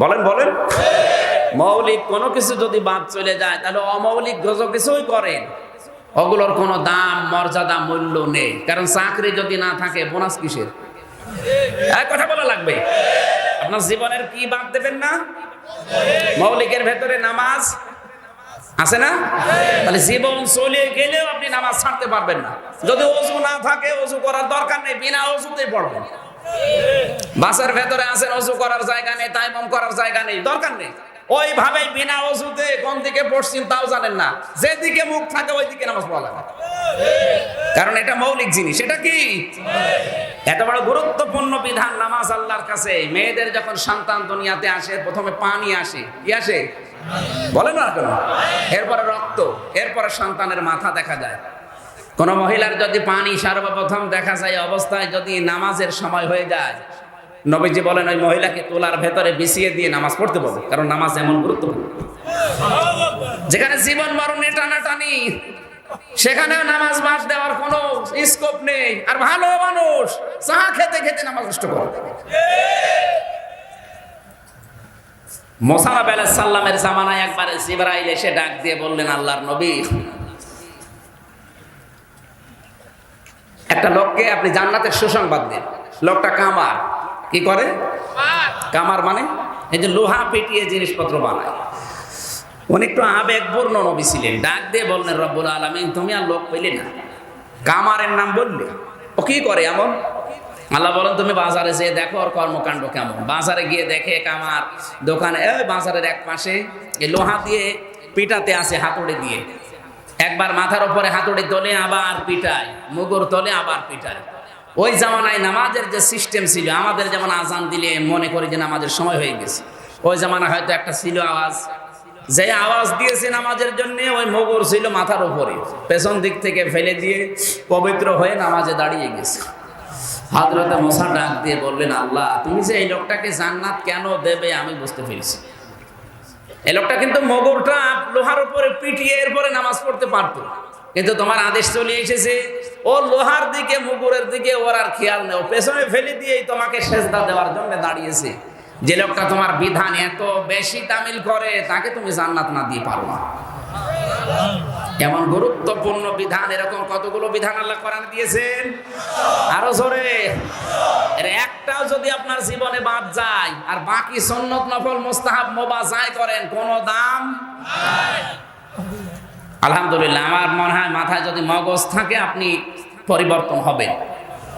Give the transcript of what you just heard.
বলেন বলেন। মৌলিক কোনো কিছু যদি বাদ চলে যায়, তাহলে অমৌলিক যত কিছুই করেন ওগুলোর কোনো দাম, মর্যাদা, মূল্য নেই। কারণ চাকরি যদি না থাকে, বোনাস কিসের? কথা বলা লাগবে। আপনার জীবনের কি বাদ দেবেন না? মৌলিকের ভেতরে নামাজ আছে না? তাহলে জীবন চলে গেলেও আপনি নামাজ ছাড়তে পারবেন না। যদি অজু না থাকে, অজু করার দরকার নেই, বিনা অজুতেই পড়বেন। বাসের ভেতরে আছেন, অজু করার জায়গা নেই, তাইমম করার জায়গা নেই, দরকার নেই। ওইভাবে বিনা অজুতে কোন দিকে পড়ছেন তাও জানেন না। যেদিকে মুখ থাকে ওই দিকে নামাজ পড়া লাগে। কারণ এটা মৌলিক জিনিস, এটা কি? এত বড় গুরুত্বপূর্ণ বিধান নামাজ আল্লাহর কাছে। মেয়েদের যখন সন্তান দুনিয়াতে আসে, প্রথমে পানি আসে, কি আসে? বলে না কেন? এরপরে রক্ত, এরপরে সন্তানের মাথা দেখা যায়। কোন মহিলার যদি পানি সর্বপ্রথম দেখা যায় অবস্থায় যদি নামাজের সময় হয়ে যায় নবীজি বলেন, ওই মহিলাকে তোলার ভেতরে বিছিয়ে দিয়ে নামাজ পড়তে বলে, কারণ নামাজ এমন গুরুত্বপূর্ণ। যেখানে জীবন মরণে টানাটানি, সেখানেও নামাজ বাদ দেওয়ার কোনো স্কোপ নেই। আর ভালো মানুষ, চা খেতে খেতে নামাজ নষ্ট করে। আলাহ সাল্লামের জামানায় একবার জিবরাইল এসে ডাক দিয়ে বললেন, আল্লাহর নবী, একটা লোককে আপনি জান্নাতের সুসংবাদ দেন। লোকটা কামার কি করে? কামার মানে? এই যে লোহা পেটিয়ে জিনিসপত্র বানায়। উনি একটু আবেগপূর্ণ নবী ছিলেন। ডাক দিয়ে বললেন, রব্বুল আলমিন, তুমি আর লোক পেলে না। কামারের নাম বললে। ও কি করে এমন? আল্লাহ বলেন, তুমি বাজারে যেয়ে দেখো ওর কর্মকাণ্ড কেমন। বাজারে গিয়ে দেখে কামার দোকানে ওই বাজারের এক পাশে এই লোহা দিয়ে পিটাতে আসে হাতুড়ি দিয়ে। একবার মাথার ওপরে হাতুড়ি তোলে আবার পিটায়, মুগুর তোলে আবার পিটায়। ওই জামানায় নামাজের যে সিস্টেম ছিল, আমাদের যেমন আজান দিলে মনে করি যে নামাজের সময় হয়ে গেছে। ওই জামানায় হয়তো একটা ছিল আওয়াজ। যে আওয়াজ দিয়েছে নামাজের জন্য, ওই মগর ছিল মাথার উপরে। পেছন দিক থেকে ফেলে দিয়ে পবিত্র হয়ে নামাজে দাঁড়িয়ে গেছে। হাজরতে মশা ডাক দিয়ে বললেন, আল্লাহ, তুমি যে এই লোকটাকে জান্নাত কেন দেবে আমি বুঝতে পেরেছি। এই লোকটা কিন্তু মগরটা লোহার উপরে পিটিয়ে এরপরে নামাজ পড়তে পারতো। কিন্তু তোমার আদেশ চলে এসেছে ও লোহার দিকে, মুগুরের দিকে, ওর আর খেয়াল নেই। পেছনে ফেলে দিয়েই তোমাকে সেজদা দেওয়ার জন্য দাঁড়িয়েছে। যে লোকটা তোমার বিধান এত বেশি তামিল করে, তাকে তুমি জান্নাত না দিয়ে পারো না। এমন গুরুত্বপূর্ণ বিধান, এরকম কতগুলো বিধান আল্লাহ কোরআন দিয়েছেন? আরও জোরে। একটাও যদি আপনার জীবনে বাদ যায়, আর বাকি সন্নত নফল মোস্তাহাব মোবা যায় করেন, কোনো দাম? আলহামদুলিল্লাহ আমার মনে হয় মাথায় যদি মগজ থাকে আপনি পরিবর্তন হবেন।